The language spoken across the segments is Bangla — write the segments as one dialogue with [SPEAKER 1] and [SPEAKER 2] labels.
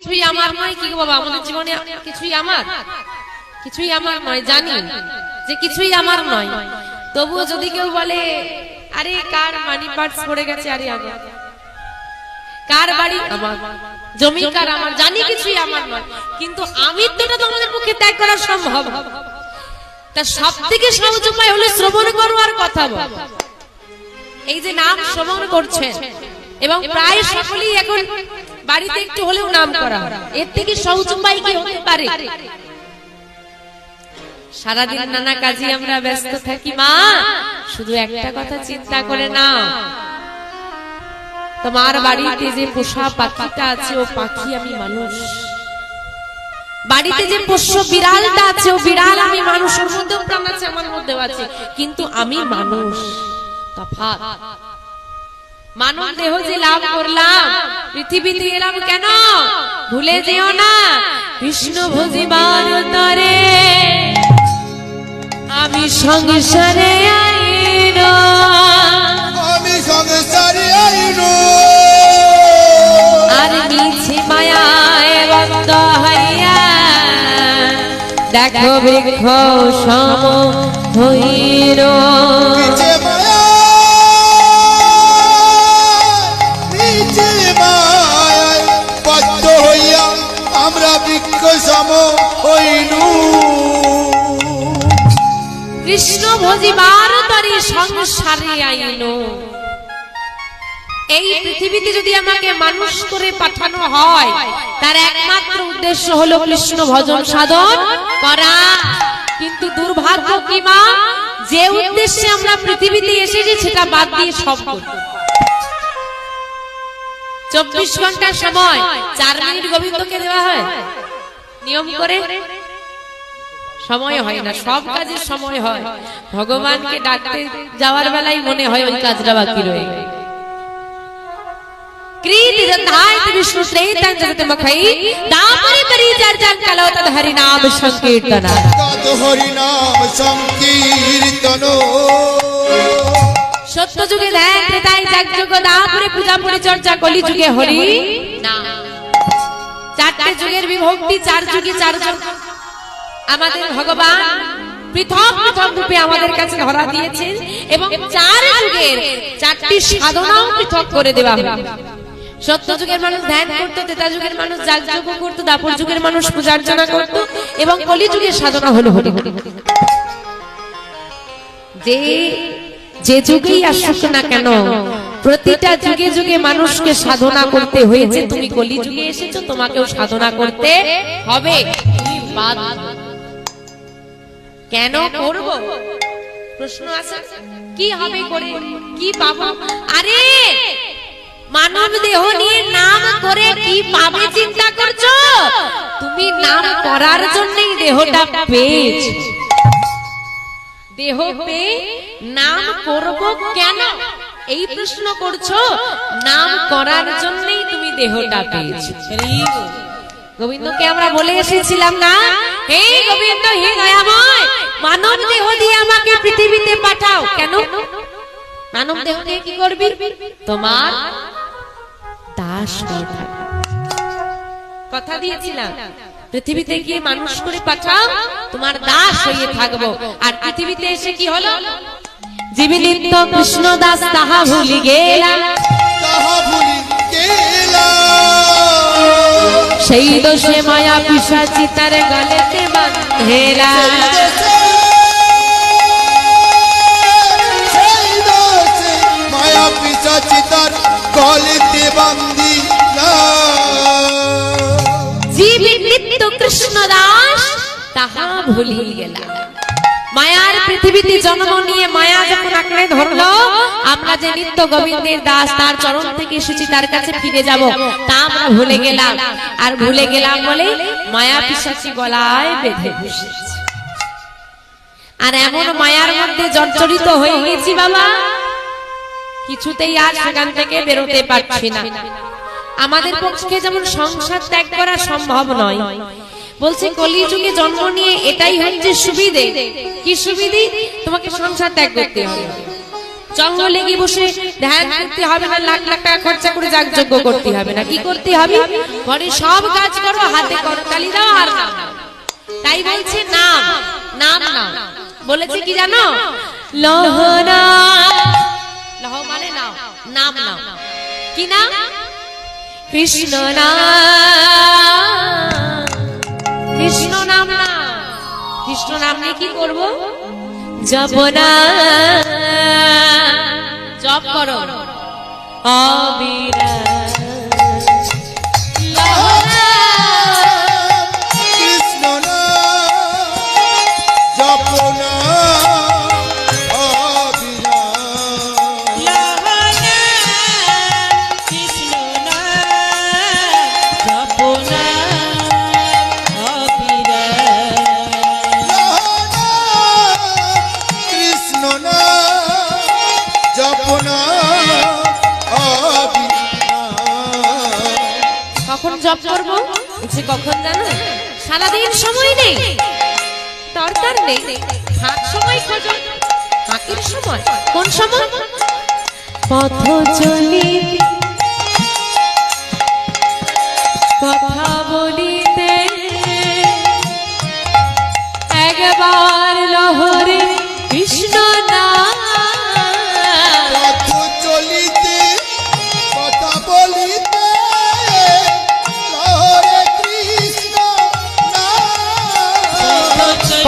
[SPEAKER 1] কিছুই আমার নয়, কি বাবা? আমাদের জীবনে কিছুই আমার? কিছুই আমার নয়, জানি যে কিছুই আমার নয়। তবুও যদি কেউ বলে, আরে, কার মানি পার্টস পড়ে গেছে? আরে, আগে। কার বাড়ি? আমার। জমি কার? আমার। জানি কিছুই আমার নয়। কিন্তু আমিত্বটা তো আমাদের পক্ষে ত্যাগ করা সম্ভব। তা সব থেকে সহজ উপায় হলো শ্রবণ করো আর কথা বল। এই যে নাম শ্রবণ করছেন, এবং প্রায় সকলেই এখন বাড়িতে একটু হলেও নাম করা এর থেকে সহজ উপায় কি হতে পারে? সারাদিন নানা কাজে আমরা ব্যস্ত থাকি মা। শুধু একটা কথা চিন্তা করে না তোমার বাড়িতে যে পোষা পাখিটা আছে ও পাখি আমি মানুষ। বাড়িতে যে পোষ্য বিড়ালটা আছে ও বিড়াল আমি মানুষের মধ্যেও প্রাণ আছে আমার মধ্যেও আছে কিন্তু আমি মানুষ। তফাৎ। মানব দেহ যে লাভ করলাম পৃথিবীতে এলাম কেন? ভুলে যেও না। কৃষ্ণ ভজিবার তরে আমি সংসারে আইন
[SPEAKER 2] আমি সংসারে আইনু
[SPEAKER 1] আর মিছে মায়ায় বন্ধ হইয়া দেখো বৃক্ষ সম হইল ভজিবার তরে সংসারে আইন। এই পৃথিবীতে যদি আমাকে মানুষ করে পাঠানো হয়, তার একমাত্র উদ্দেশ্য হলো কৃষ্ণ ভজন সাধন করা। কিন্তু দুর্ভাগ্য কি মা? যে উদ্দেশ্যে আমরা পৃথিবীতে এসেছি, সেটা বাদ দিয়ে সব চব্বিশ ঘণ্টার সময় চার মিনিট গোবিন্দকে দেওয়া হয়। নিয়ম করে সময় হয় না সব কাজের সময় হয়। ভগবানকে ডাকতে যাওয়ার বেলায় মনে হয় ওই কাজটা বাকি রয়ে
[SPEAKER 2] হরিনাম
[SPEAKER 1] সত্য যুগে ধ্যান ত্রেতায় যাগযজ্ঞ দাপরে পূজা পরিচর্যা কলি যুগে হরি। নাম চারটে যুগের বিভক্তি চার যুগে চারজন আমাদের ভগবান পৃথক পৃথক রূপে আমাদের কাছে ধরা দিয়েছেন এবং চার যুগের চারটি সাধনাও পৃথক করে দেওয়া সত্য যুগের মানুষ ধ্যান করতো তেতা যুগের মানুষ করতো দাপর যুগের মানুষ পূজার্চনা করতো এবং কলি যুগের সাধনা হলো যে যে যুগেই আসুক না কেন, প্রতিটা যুগে যুগে মানুষকে সাধনা করতে হয়েছে। তুমি কলি যুগে এসেছ, তোমাকেও সাধনা করতে হবে। কেন করব? প্রশ্ন আছে? কি হবে করে? কি পাবো? আরে, মানব দেহ নিয়ে নাম করে কি পাবে চিন্তা করছ? তুমি নাম করার জন্যই দেহটা পেয়েছ। দেহ পেয়ে নাম করব কেন? এই প্রশ্ন করছ? নাম করার জন্যই তুমি দেহটা পেয়েছ। গোবিন্দকে আমরা বলে এসেছিলাম না? হে গোবিন্দ, হে দয়াময়, মানব দেহ দিয়ে আমাকে পৃথিবীতে পাঠাও। কেন? মানব দেহ দিয়ে কি করবি? তোমার দাস কথা দিয়েছিলাম, পৃথিবীতে গিয়ে মানুষ করে পাঠাও, তোমার দাস হয়ে থাকব। আর পৃথিবীতে এসে কি হলো? জীবী কৃষ্ণ দাস তাহা ভুলি গেলাম।
[SPEAKER 2] তাহা ভুলি গেলাম।
[SPEAKER 1] সেই দোষে মায়া পিসাচি তার গালেতে
[SPEAKER 2] বাঁধেরা। মায়া পিসাচি তার গলেতে
[SPEAKER 1] বান্ধি জীবিত কৃষ্ণ দাস তাহা ভুলি গেলাম। মায়ার পৃথিবীতে জন্ম নিয়ে মায়া যখন আঁকড়ে ধরলো, আমরা যে নিত্য গোবিন্দের দাস, তার চরণ থেকে এসেছি, তার কাছে ফিরে যাব। তা আমরা ভুলে গেলাম। আর ভুলে গেলাম বলে মায়া পিসাচি গলায় বেঁধে বসেছে। আর এমন মায়ার মধ্যে জর্জরিত হয়ে গেছি বাবা। কিছুতেই আর সেখান থেকে বেরোতে পারছি না। আমাদের পক্ষে যেমন সংসার ত্যাগ করা সম্ভব নয় বলছে কলিযুগে জন্ম নিয়ে এটাই হচ্ছে সুবিধে। কি সুবিধে? তোমাকে সংসার ত্যাগ করতে হবে। জঙ্গলে গিয়ে বসে ধ্যান করতে হবে না লাখ লাখ টাকা খরচা করে যাগযজ্ঞ করতে হবে না কি করতে হবে? ঘরে সব কাজ করো হাতে করতালি দাও আর নাম নাও। তাই বলছে নাম নাম নাম বলেছে কি জানো? লহনা লহ মানে নাও। নাম নাও। কি নাম? কৃষ্ণ নাম। কৃষ্ণ নাম না। কৃষ্ণ নাম নিয়ে কি করব? জপ না। জপ করো। অবিরা সারাদিন সময় নেই। দরকার নেই। ভাগ সময় খোঁজো। ফাঁকের সময়। কোন সময়? পথ চলি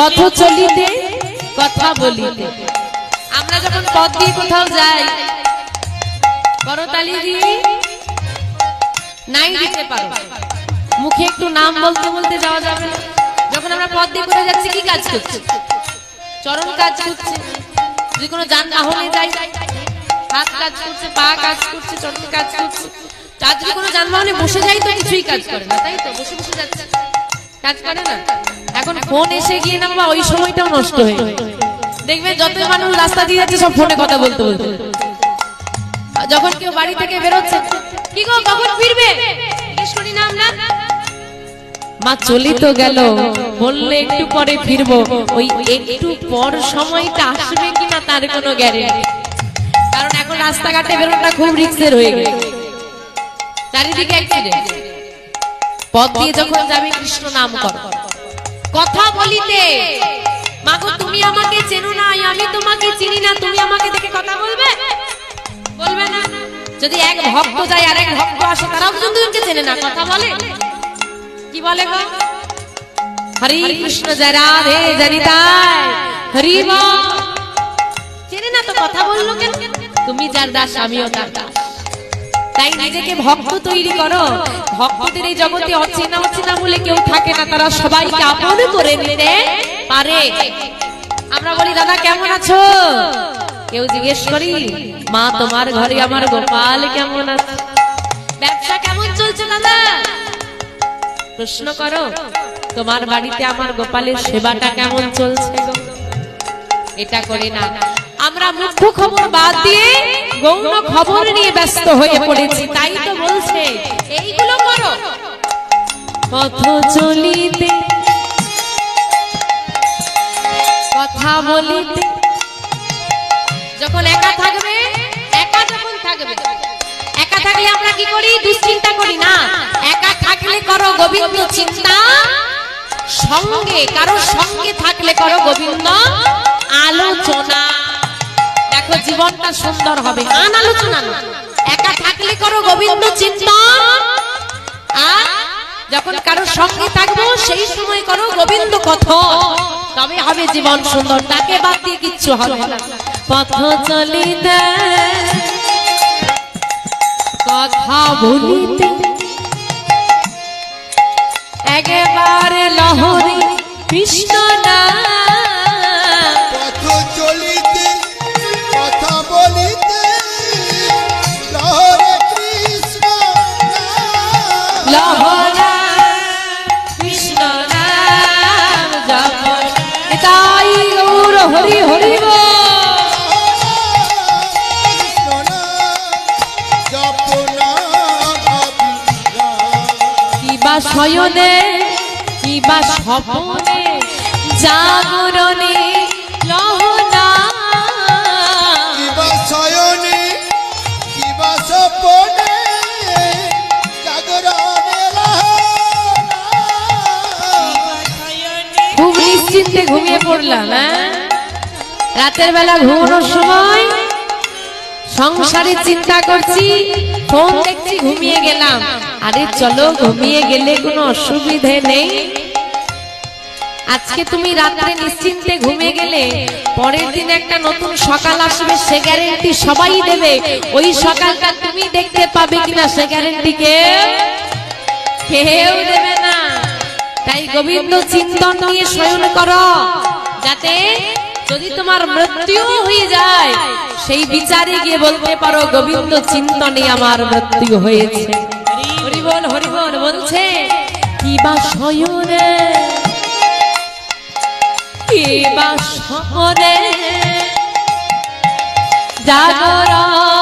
[SPEAKER 2] পথ চলিতে, কথা বলিতে।
[SPEAKER 1] আমরা যখন পথ দিয়ে কোথাও যাই করতালি দিয়ে নাই দিতে পারো। মুখে একটু নাম বলতে বলতে যাওয়া যাবে যখন আমরা পথ দিয়ে কোথাও যাচ্ছি, কি কাজ করছি? চরণ কাজ করছে। যদি কোনো যানবাহনে যাই, হাত কাজ করছে, পা কাজ করছে চরণ কাজ করছে। আর যদি কোনো যানবাহনে বসে যাই, তো কিছুই কাজ করে না, তাই তো? বসে বসে যাচ্ছে। কাজ করে না? এখন ফোন এসে গিয়ে না বাবা, ওই সময়টাও নষ্ট হয়ে। দেখবে যতই মানুষ রাস্তা দিয়ে যাচ্ছে, সব ফোনে কথা বলতে বলতে। যখন কেউ বাড়ি থেকে বেরোচ্ছে, কি গো, কখন ফিরবে? জিজ্ঞেস করি, না, আমরা মা চলি তো গেল। বললে একটু পরে ফিরবো। ওই একটু পর সময়টা আসবে কিনা তার কোনো গ্যারেন্টি কারণ এখন রাস্তাঘাটে বেরোনোটা খুব রিস্কের হয়ে গেছে। চারিদিকে অ্যাক্সিডেন্ট পথ দিয়ে যখন যাবে কৃষ্ণ নাম কর। কথা বলিতে। মাগো তুমি আমাকে চেনো না আমি তোমাকে চিনি না তুমি আমাকে দেখে কথা বলবে? বলবে না। যদি এক ভক্ত যায় আর এক ভক্ত আসে তারাও কিন্তু দুজনকে চেনে না কথা বলে? কি বলে গো? হরি কৃষ্ণ জয় রাধে জনিতায় হরি বল। চেনে না তো কথা বলল কেন? তুমি যার দাস আমিও তার দাস। তাই নিজেকে ভক্ত তৈরি করো। ভক্তদের এই জগতে অচেনা অচেনা বলে কেউ থাকে না, তারা সবাইকে আপন করে নিতে পারে। আমরা বলি, দাদা, কেমন আছো? কেউ জিজ্ঞেস করি, মা, তোমার ঘরে আমার গোপাল কেমন আছে? ব্যবসা কেমন চলছে, দাদা? প্রশ্ন করো, তোমার বাড়িতে আমার গোপালের সেবাটা কেমন চলছে এটা করি না আমরা মুখ্য খবর বাদ দিয়ে গৌণ খবর নিয়ে ব্যস্ত হয়ে পড়েছি, তাই তো বলছে, এইগুলো করো। পথ চলিতে, কথা বলিতে, যখন একা থাকবে, একা যখন থাকবে, একা থাকলে আমরা কি করি? দুশ্চিন্তা করি না। একা থাকলে করো গোবিন্দ চিন্তা, সঙ্গে কারও সঙ্গে থাকলে করো গোবিন্দ আলোচনা। দেখো জীবনটা সুন্দর হবে। আন আলোচনা একা থাকলে করো গোবিন্দ চিন্তন আর যখন কারও সঙ্গে থাকব সেই সময় করো গোবিন্দ কথা তবে হবে জীবন সুন্দর তাকে বাদ দিয়ে কিচ্ছু হবে না। পথ চলিতে কথা বলিতে একেবারে লহরে কৃষ্ণ না শয়নে কিবা স্বপনে জাগরণে লহনা।
[SPEAKER 2] শয়নে
[SPEAKER 1] কিবা ঘুমিয়ে পড়লাম হ্যাঁ? রাতের বেলা ঘুমানোর সময় সংসারে চিন্তা করছি, ফোন দেখছি, ঘুমিয়ে গেলাম। আরে চলো, ঘুমিয়ে গেলে কোনো অসুবিধে নেই। আজকে তুমি রাত্রে নিশ্চিন্তে ঘুমিয়ে গেলে, পরের দিন একটা নতুন সকাল আসবে, সে গ্যারেন্টি সবাই দেবে। ওই সকালটা তুমি দেখতে পাবে কিনা, সে গ্যারেন্টি কেউ দেবে না। তাই গোবিন্দ চিন্তন নিয়ে শয়ন করো, যাতে যদি তোমার মৃত্যু হয়ে যায়, সেই বিচারে গিয়ে বলতে পারো, গোবিন্দ চিন্তনে আমার মৃত্যু হয়েছে। হরিবল হরিবল বলছে, কি বা শয়নে কি বা শয়নে জাগরণে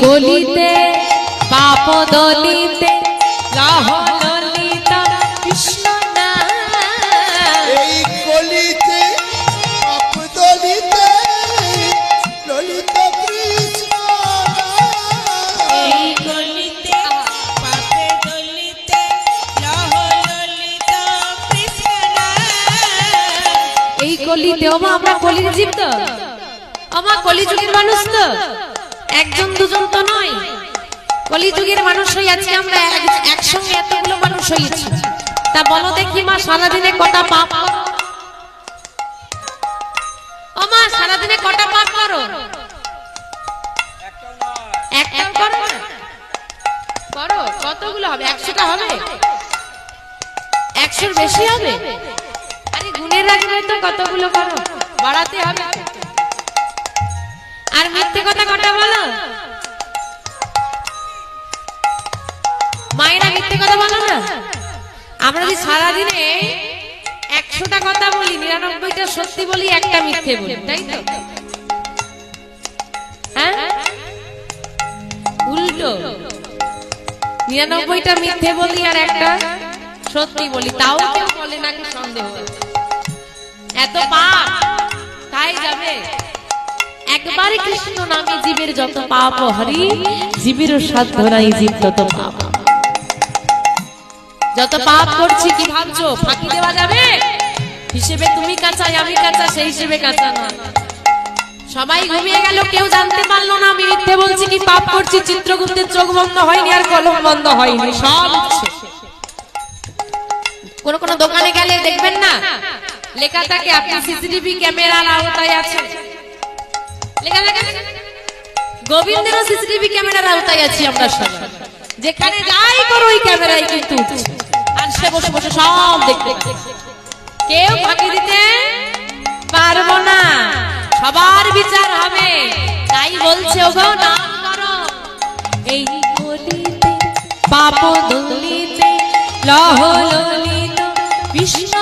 [SPEAKER 1] এই গলিতে পাপ দলিতে লহ ললিত কৃষ্ণ না
[SPEAKER 2] এই কলিতে পাপ দলিতে ললিত কৃষ্ণ
[SPEAKER 3] এই পাপে দলিতে কৃষ্ণ
[SPEAKER 1] কলিতে ওমা আমরা কলির জীব তো ওমা কলিযুগের মানুষ তো। একজন দুজন তো নয়। কলিযুগের মানুষ হই আজকে আমরা, এক- একসঙ্গে এতগুলো মানুষ হয়েছি তা বলো দেখি মা, সারাদিনে কটা পাপ? ও মা, সারাদিনে কটা পাপ করো? একটাও করো করো, কতগুলো হবে? একশোটা হবে? একশোর বেশি হবে? আরে গুণের রাখবে তো কতগুলো করো? বাড়াতে হবে। আর মিথ্যে কথা কটা বলো? মায়েরা মিথ্যে কথা বলো না। আমরা যদি সারাদিনে একশোটা কথা বলি, নিরানব্বইটা সত্যি বলি, একটা মিথ্যে বলি, তাই তো? হ্যাঁ? উল্টো। নিরানব্বইটা মিথ্যে বলি আর একটা সত্যি বলি, তাও কেউ বলে নাকি সন্দেহ এত পাপ, তাই যাবে? একবারে কৃষ্ণ নামে জীবের যত পাপ হরি জীবেরও সাধ্য নাই জীব তত পাপ। যত পাপ করছি কি ভাবছ? ফাঁকি দেওয়া যাবে? হিসেবে তুমি কাঁচাই আমি কাঁচা সেই হিসেবে কাঁচা নয়। সবাই ঘুমিয়ে গেল কেউ জানতে পারল না আমি মিথ্যে বলছি কি পাপ করছি চিত্রগুপ্তের চোখ বন্ধ হয়নি আর কলম বন্ধ হয়নি সব কোন কোন দোকানে গেলে দেখবেন না লেখা থাকে আপনি সিসিটিভি ক্যামেরার আওতায় আছেন। গোবিন্দেরও সিসিটিভি ক্যামেরার আওতায় আছি আমরা সবাই। যেখানে যাই করো ওই ক্যামেরায় কিন্তু আর সে বসে বসে সব দেখতে কেউ ফাঁকি দিতে পারব না। সবার বিচার হবে। তাই বলছে, ওগো, নাম করো। এই গলিতে পাপ দলিতে লহ ললিত কৃষ্ণ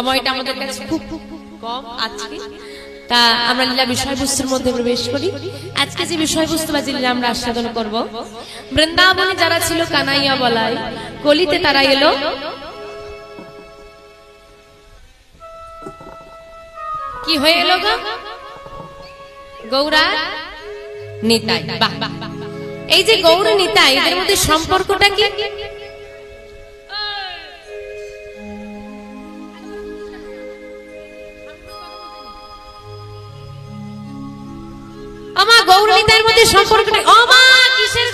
[SPEAKER 1] সময়টা আমাদের কাছে খুব কম আজকে। তা আমরা লীলা বিষয়বস্তুর মধ্যে প্রবেশ করি। আজকে যে বিষয়বস্তু বা লীলা আমরা আস্বাদন করব, বৃন্দাবনে যারা ছিল কানাইয়া বলায় কলিতে তারা এলো। কি হয়ে এলো গো? গৌরা নিতাই। এই যে গৌর নিতাই, এদের মধ্যে সম্পর্কটা কি? আমা মধ্যে সম্পর্কটা অমা কিসের